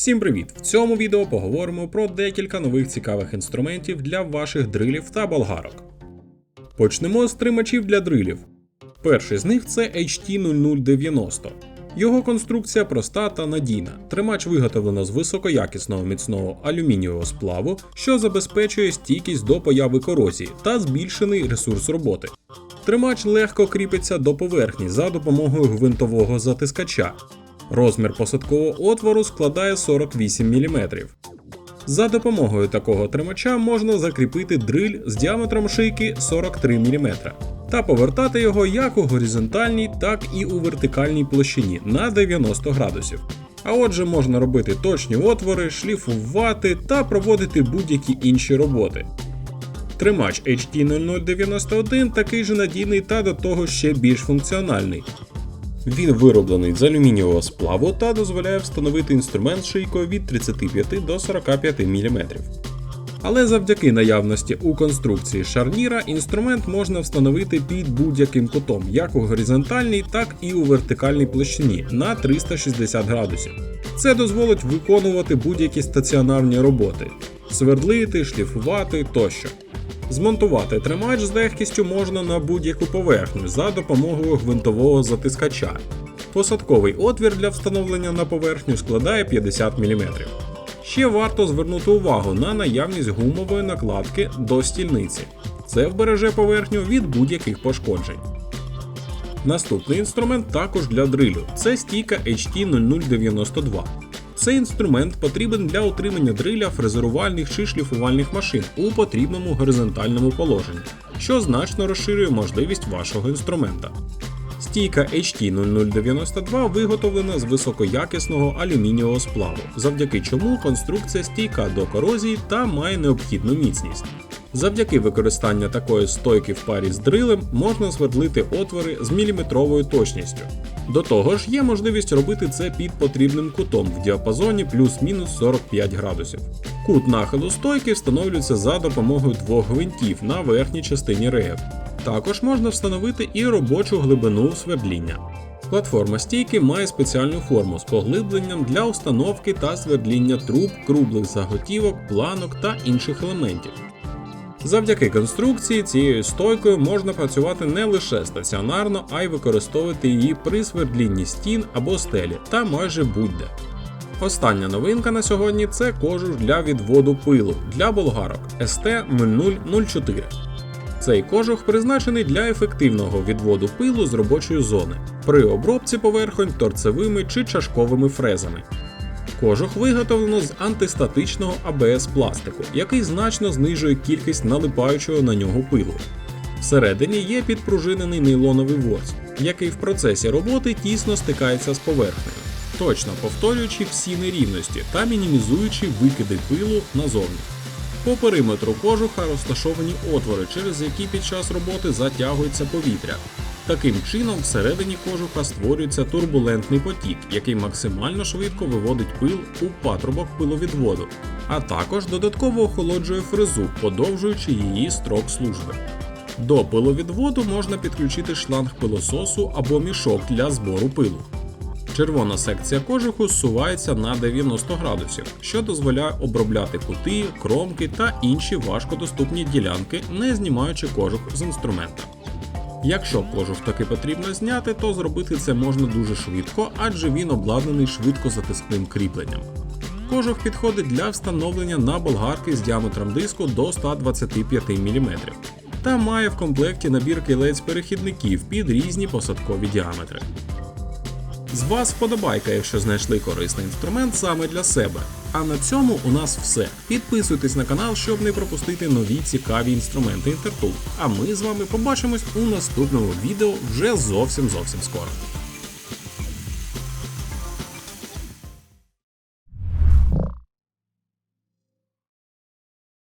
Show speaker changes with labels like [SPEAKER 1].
[SPEAKER 1] Всім привіт! В цьому відео поговоримо про декілька нових цікавих інструментів для ваших дрилів та болгарок. Почнемо з тримачів для дрилів. Перший з них це HT0090. Його конструкція проста та надійна. Тримач виготовлено з високоякісного міцного алюмінієвого сплаву, що забезпечує стійкість до появи корозії та збільшений ресурс роботи. Тримач легко кріпиться до поверхні за допомогою гвинтового затискача. Розмір посадкового отвору складає 48 мм. За допомогою такого тримача можна закріпити дриль з діаметром шийки 43 мм та повертати його як у горизонтальній, так і у вертикальній площині на 90 градусів. А отже, можна робити точні отвори, шліфувати та проводити будь-які інші роботи. Тримач HT0091 такий же надійний та до того ще більш функціональний. Він вироблений з алюмінієвого сплаву та дозволяє встановити інструмент шийкою від 35 до 45 мм. Але завдяки наявності у конструкції шарніра інструмент можна встановити під будь-яким кутом, як у горизонтальній, так і у вертикальній площині на 360 градусів. Це дозволить виконувати будь-які стаціонарні роботи свердлити, шліфувати тощо. Змонтувати тримач з легкістю можна на будь-яку поверхню за допомогою гвинтового затискача. Посадковий отвір для встановлення на поверхню складає 50 мм. Ще варто звернути увагу на наявність гумової накладки до стільниці. Це вбереже поверхню від будь-яких пошкоджень. Наступний інструмент також для дрилю це стійка HT0092. Цей інструмент потрібен для утримання дриля фрезерувальних чи шліфувальних машин у потрібному горизонтальному положенні, що значно розширює можливість вашого інструмента. Стійка HT0092 виготовлена з високоякісного алюмінієвого сплаву, завдяки чому конструкція стійка до корозії та має необхідну міцність. Завдяки використанню такої стойки в парі з дрилем можна свердлити отвори з міліметровою точністю. До того ж, є можливість робити це під потрібним кутом в діапазоні плюс-мінус 45 градусів. Кут нахилу стойки встановлюється за допомогою двох гвинтів на верхній частині реєв. Також можна встановити і робочу глибину свердління. Платформа стійки має спеціальну форму з поглибленням для установки та свердління труб, круглих заготівок, планок та інших елементів. Завдяки конструкції цією стойкою можна працювати не лише стаціонарно, а й використовувати її при свердлінні стін або стелі та майже будь-де. Остання новинка на сьогодні це кожух для відводу пилу для болгарок ST0004. Цей кожух призначений для ефективного відводу пилу з робочої зони при обробці поверхонь торцевими чи чашковими фрезами. Кожух виготовлено з антистатичного АБС пластику, який значно знижує кількість налипаючого на нього пилу. Всередині є підпружинений нейлоновий ворс, який в процесі роботи тісно стикається з поверхнею, точно повторюючи всі нерівності та мінімізуючи викиди пилу назовні. По периметру кожуха розташовані отвори, через які під час роботи затягується повітря. Таким чином, всередині кожуха створюється турбулентний потік, який максимально швидко виводить пил у патрубок пиловідводу, а також додатково охолоджує фрезу, подовжуючи її строк служби. До пиловідводу можна підключити шланг пилососу або мішок для збору пилу. Червона секція кожуху зсувається на 90 градусів, що дозволяє обробляти кути, кромки та інші важкодоступні ділянки, не знімаючи кожух з інструмента. Якщо кожух таки потрібно зняти, то зробити це можна дуже швидко, адже він обладнаний швидкозатискним кріпленням. Кожух підходить для встановлення на болгарки з діаметром диску до 125 мм та має в комплекті набір кілець перехідників під різні посадкові діаметри. З вас вподобайка, якщо знайшли корисний інструмент саме для себе. А на цьому у нас все. Підписуйтесь на канал, щоб не пропустити нові цікаві інструменти Інтертул. А ми з вами побачимось у наступному відео вже зовсім зовсім скоро.